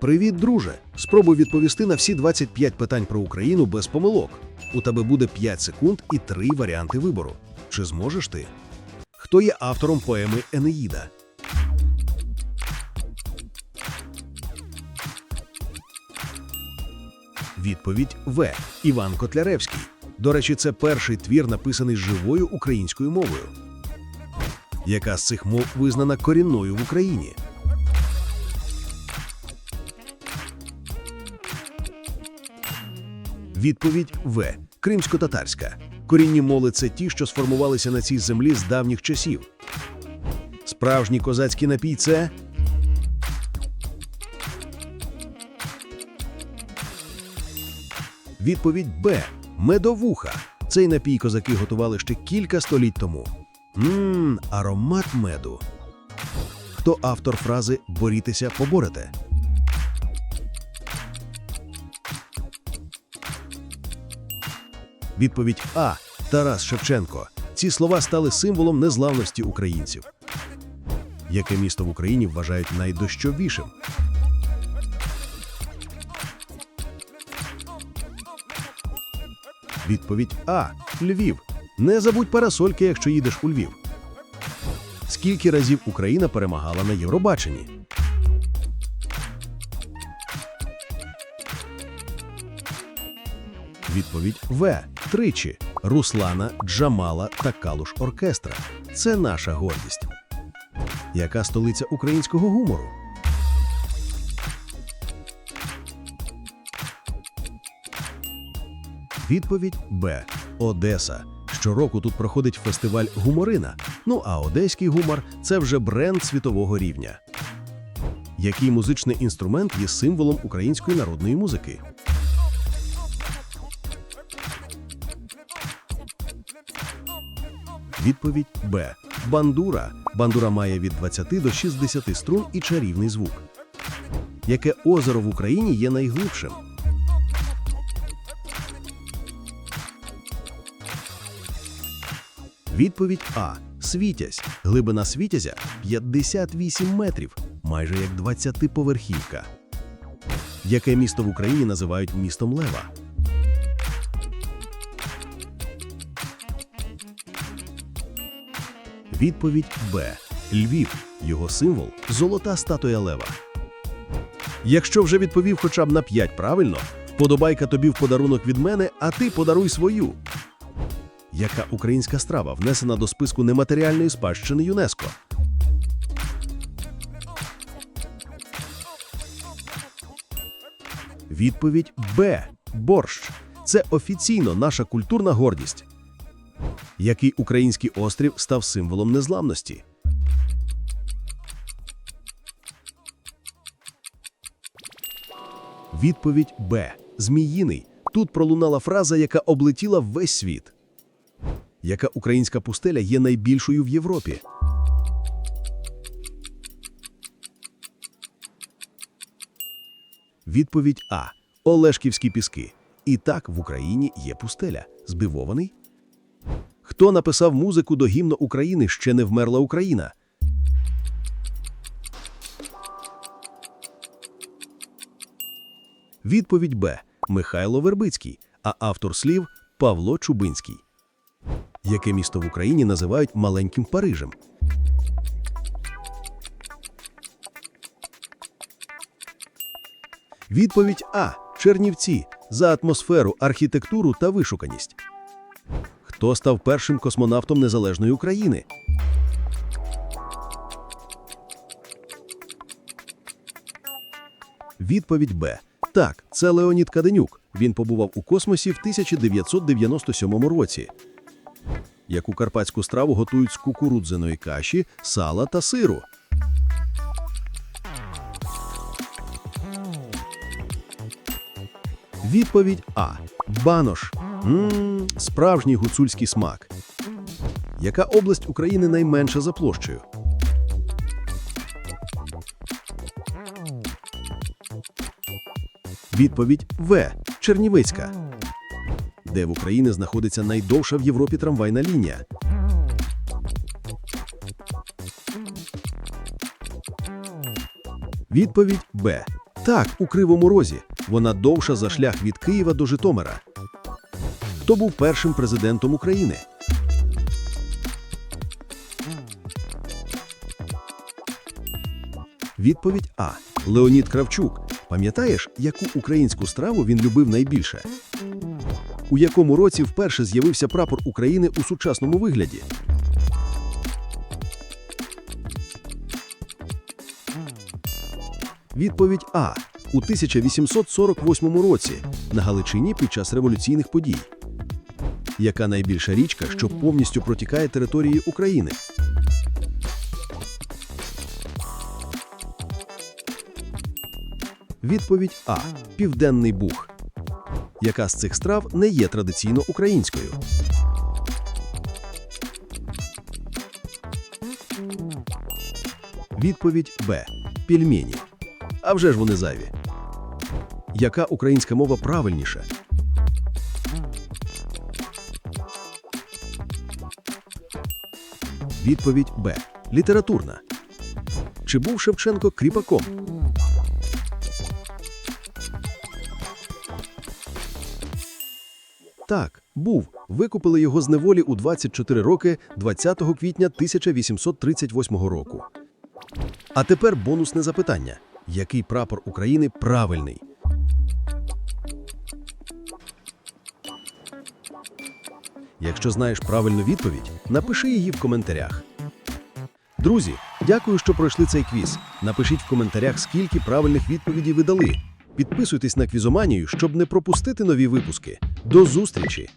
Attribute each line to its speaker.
Speaker 1: Привіт, друже! Спробуй відповісти на всі 25 питань про Україну без помилок. У тебе буде 5 секунд і 3 варіанти вибору. Чи зможеш ти? Хто є автором поеми Енеїда? Відповідь В. Іван Котляревський. До речі, це перший твір, написаний живою українською мовою. Яка з цих мов визнана корінною в Україні? Відповідь В. Кримсько-татарська. Корінні мови це ті, що сформувалися на цій землі з давніх часів. Справжній козацький напій це Відповідь Б. Медовуха. Цей напій козаки готували ще кілька століть тому. Ммм, аромат меду. Хто автор фрази Борітеся, поборете? Відповідь А. Тарас Шевченко. Ці слова стали символом незламності українців. Яке місто в Україні вважають найдощовішим? Відповідь А. Львів. Не забудь парасольки, якщо їдеш у Львів. Скільки разів Україна перемагала на Євробаченні? Відповідь В. Тричі. Руслана, Джамала та Калуш оркестра. Це наша гордість. Яка столиця українського гумору? Відповідь Б. Одеса. Щороку тут проходить фестиваль гуморина. Ну а одеський гумор це вже бренд світового рівня. Який музичний інструмент є символом української народної музики? Відповідь Б. Бандура. Бандура має від 20 до 60 струн і чарівний звук. Яке озеро в Україні є найглибшим? Відповідь А. Світязь. Глибина світязя 58 метрів, майже як 20-поверхівка. Яке місто в Україні називають містом Лева? Відповідь Б. Львів. Його символ золота статуя лева. Якщо вже відповів хоча б на 5 правильно, вподобайка тобі в подарунок від мене, а ти подаруй свою. Яка українська страва внесена до списку нематеріальної спадщини ЮНЕСКО? Відповідь Б. Борщ. Це офіційно наша культурна гордість. Який український острів став символом незламності? Відповідь Б. Зміїний. Тут пролунала фраза, яка облетіла весь світ. Яка українська пустеля є найбільшою в Європі? Відповідь А. Олешківські піски. І так в Україні є пустеля. Збивований? Хто написав музику до гімну України Ще не вмерла Україна? Відповідь Б. Михайло Вербицький, а автор слів Павло Чубинський. Яке місто в Україні називають маленьким Парижем? Відповідь А. Чернівці за атмосферу, архітектуру та вишуканість. Хто став першим космонавтом незалежної України? Відповідь Б. Так, це Леонід Каденюк. Він побував у космосі в 1997 році. Яку карпатську страву готують з кукурудзяної каші, сала та сиру? Відповідь А. Банош. Ммм, справжній гуцульський смак. Яка область України найменша за площею? Відповідь В. Чернівецька. Де в Україні знаходиться найдовша в Європі трамвайна лінія? Відповідь Б. Так, у Кривому Розі. Вона довша за шлях від Києва до Житомира. Хто був першим президентом України? Відповідь А. Леонід Кравчук. Пам'ятаєш, яку українську страву він любив найбільше? У якому році вперше з'явився прапор України у сучасному вигляді? Відповідь А. У 1848 році на Галичині під час революційних подій. Яка найбільша річка, що повністю протікає території України? Відповідь А. Південний Буг. Яка з цих страв не є традиційно українською? Відповідь Б. Пельмені. А вже ж вони зайві. Яка українська мова правильніша? Відповідь Б. Літературна. Чи був Шевченко кріпаком? Так, був. Викупили його з неволі у 24 роки 20 квітня 1838 року. А тепер бонусне запитання: який прапор України правильний? Якщо знаєш правильну відповідь, напиши її в коментарях. Друзі, дякую, що пройшли цей квіз. Напишіть в коментарях, скільки правильних відповідей ви дали. Підписуйтесь на квізоманію, щоб не пропустити нові випуски. До зустрічі!